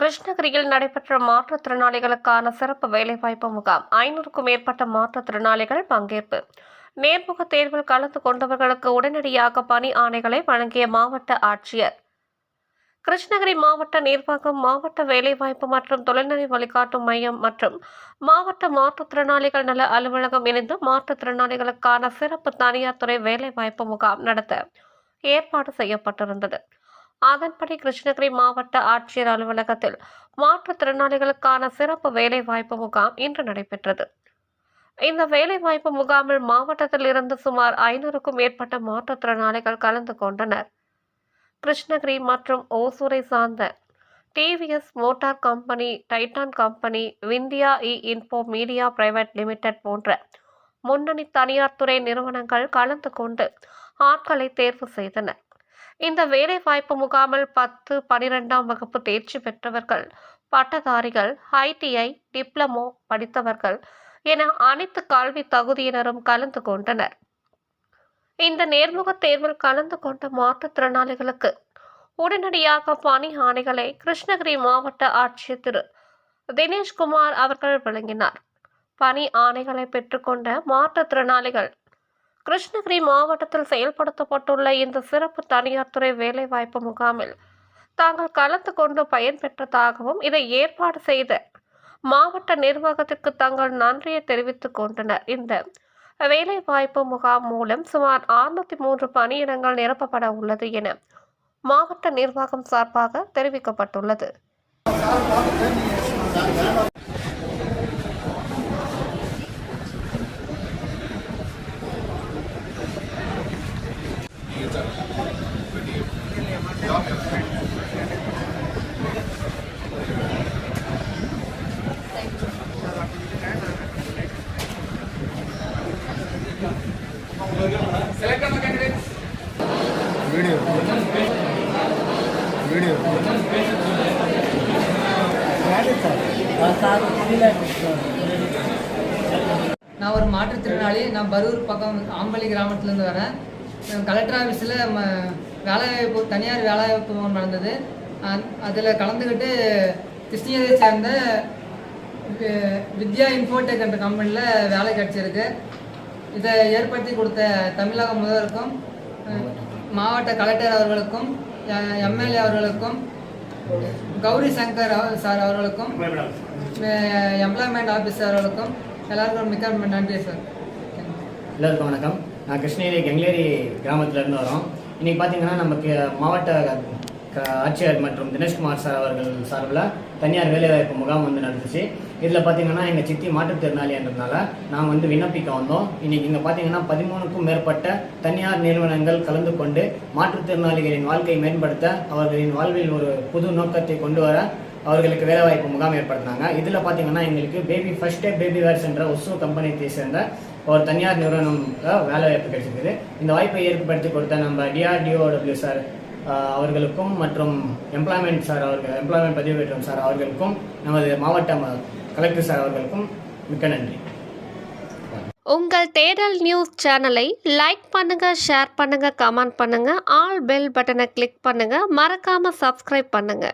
கிருஷ்ணகிரியில் நடைபெற்ற மாற்றுத்திறனாளிகளுக்கான சிறப்பு வேலைவாய்ப்பு முகாம். ஐநூறுக்கும் மேற்பட்ட மாற்றுத்திறனாளிகள் பங்கேற்பு. நேர்முக தேர்வில் கலந்து கொண்டவர்களுக்கு உடனடியாக பணி ஆணைகளை வழங்கிய மாவட்ட ஆட்சியர். கிருஷ்ணகிரி மாவட்ட நிர்வாகம் மாவட்ட வேலைவாய்ப்பு மற்றும் தொழில்நெறி வழிகாட்டும் மையம் மற்றும் மாவட்ட மாற்றுத்திறனாளிகள் நல அலுவலகம் இணைந்து மாற்றுத்திறனாளிகளுக்கான சிறப்பு தனியார் துறை வேலைவாய்ப்பு முகாம் நடத்த ஏற்பாடு செய்யப்பட்டிருந்தது. அதன்படி கிருஷ்ணகிரி மாவட்ட ஆட்சியர் அலுவலகத்தில் மாற்றுத்திறனாளிகளுக்கான சிறப்பு வேலைவாய்ப்பு முகாம் இன்று நடைபெற்றது. இந்த வேலைவாய்ப்பு முகாமில் மாவட்டத்தில் இருந்து சுமார் ஐநூறுக்கும் மேற்பட்ட மாற்றுத்திறனாளிகள் கலந்து கொண்டனர். கிருஷ்ணகிரி மற்றும் ஓசூரை சார்ந்த TVS motor company Titan company Vindhya E info media private limited போன்ற முன்னணி தனியார் துறை நிறுவனங்கள் கலந்து கொண்டு ஆட்களை தேர்வு செய்தனர் இந்த வேலைவாய்ப்பு முகாமில் பத்து பனிரெண்டாம் வகுப்பு தேர்ச்சி பெற்றவர்கள் பட்டதாரிகள் ஐடிஐ டிப்ளமோ படித்தவர்கள் என அனைத்து கல்வி தகுதியினரும் கலந்து கொண்டனர். இந்த நேர்முகத் தேர்வில் கலந்து கொண்ட மாற்றுத்திறனாளிகளுக்கு உடனடியாக பணி ஆணைகளை கிருஷ்ணகிரி மாவட்ட ஆட்சியர் திரு. தினேஷ்குமார் அவர்கள் வழங்கினார். பணி ஆணைகளை பெற்றுக்கொண்ட மாற்றுத்திறனாளிகள் கிருஷ்ணகிரி மாவட்டத்தில் செயல்படுத்தப்பட்டுள்ள இந்த சிறப்பு தனியார் துறை வேலைவாய்ப்பு முகாமில் தாங்கள் கலந்து கொண்டு பயன்பெற்றதாகவும் இதை ஏற்பாடு செய்த மாவட்ட நிர்வாகத்திற்கு தங்கள் நன்றியை தெரிவித்துக் கொண்டனர். இந்த வேலைவாய்ப்பு முகாம் மூலம் சுமார் அறுநூத்தி மூன்று பணியிடங்கள் நிரப்பப்பட உள்ளது என மாவட்ட நிர்வாகம் சார்பாக தெரிவிக்கப்பட்டுள்ளது. வீடியோ. வீடியோ. நான் ஒரு மாற்றுத்திறனாளி நான் பரூர் பக்கம் ஆம்பளி கிராமத்துலேருந்து வரேன். கலெக்டர் ஆஃபீஸில் ம வேலைவாய்ப்பு தனியார் வேலைவாய்ப்பு முகாம் நடந்தது. அதில் கலந்துக்கிட்டு கிருஷ்ணகிரியை சேர்ந்த வித்யா இன்ஃபோடெக் என்ற கம்பெனியில் வேலை கிடச்சிருக்கு. இதை ஏற்படுத்தி கொடுத்த தமிழக முதல்வருக்கும் மாவட்ட கலெக்டர் அவர்களுக்கும் எம்எல்ஏ அவர்களுக்கும் கௌரி சங்கர் சார் அவர்களுக்கும் எம்ப்ளாய்மெண்ட் ஆஃபீஸர் அவர்களுக்கும் எல்லாருக்கும் மிக்க நன்றி சார். எல்லாருக்கும் வணக்கம். நான் கிருஷ்ணகிரி கெங்லேரி கிராமத்திலேருந்து வரோம். இன்றைக்கி பார்த்தீங்கன்னா நமக்கு மாவட்ட ஆட்சியர் மற்றும் தினேஷ்குமார் சார் அவர்கள் சார்பில் தனியார் வேலைவாய்ப்பு முகாம் வந்து நடந்துச்சு. இதில் பார்த்தீங்கன்னா எங்கள் சித்தி மாற்றுத்திறனாளின்றதுனால நாங்கள் வந்து விண்ணப்பிக்க வந்தோம். இன்றைக்கி இங்கே பார்த்தீங்கன்னா பதிமூணுக்கும் மேற்பட்ட தனியார் நிறுவனங்கள் கலந்து கொண்டு மாற்றுத்திறனாளிகளின் வாழ்க்கையை மேம்படுத்த அவர்களின் வாழ்வில் ஒரு புது நோக்கத்தை கொண்டு வர அவர்களுக்கு வேலைவாய்ப்பு முகாம் ஏற்படுத்தினாங்க. இதில் பார்த்தீங்கன்னா எங்களுக்கு baby first day baby wears என்ற ஒசு கம்பெனியை சேர்ந்த ஒரு தனியார் நிறுவனம் வேலை வாய்ப்பு கிடைச்சிருக்குது. இந்த வாய்ப்பை ஏற்படுத்தி கொடுத்த நம்ம டிஆர்டிஓடபிள்யூ சார் அவர்களுக்கும் மற்றும் எம்ப்ளாய்மெண்ட் சார் அவர்கள் எம்ப்ளாய்மெண்ட் பதிவு பெற்றம் சார் அவர்களுக்கும் நமது மாவட்ட கலெக்டர் சார் அவர்களுக்கும் மிக்க நன்றி. உங்கள் தேடல் நியூஸ் சேனலை லைக் பண்ணுங்க ஷேர் பண்ணுங்க கமெண்ட் பண்ணுங்க ஆல் பெல் பட்டனை கிளிக் பண்ணுங்க மறக்காம சப்ஸ்கிரைப் பண்ணுங்க.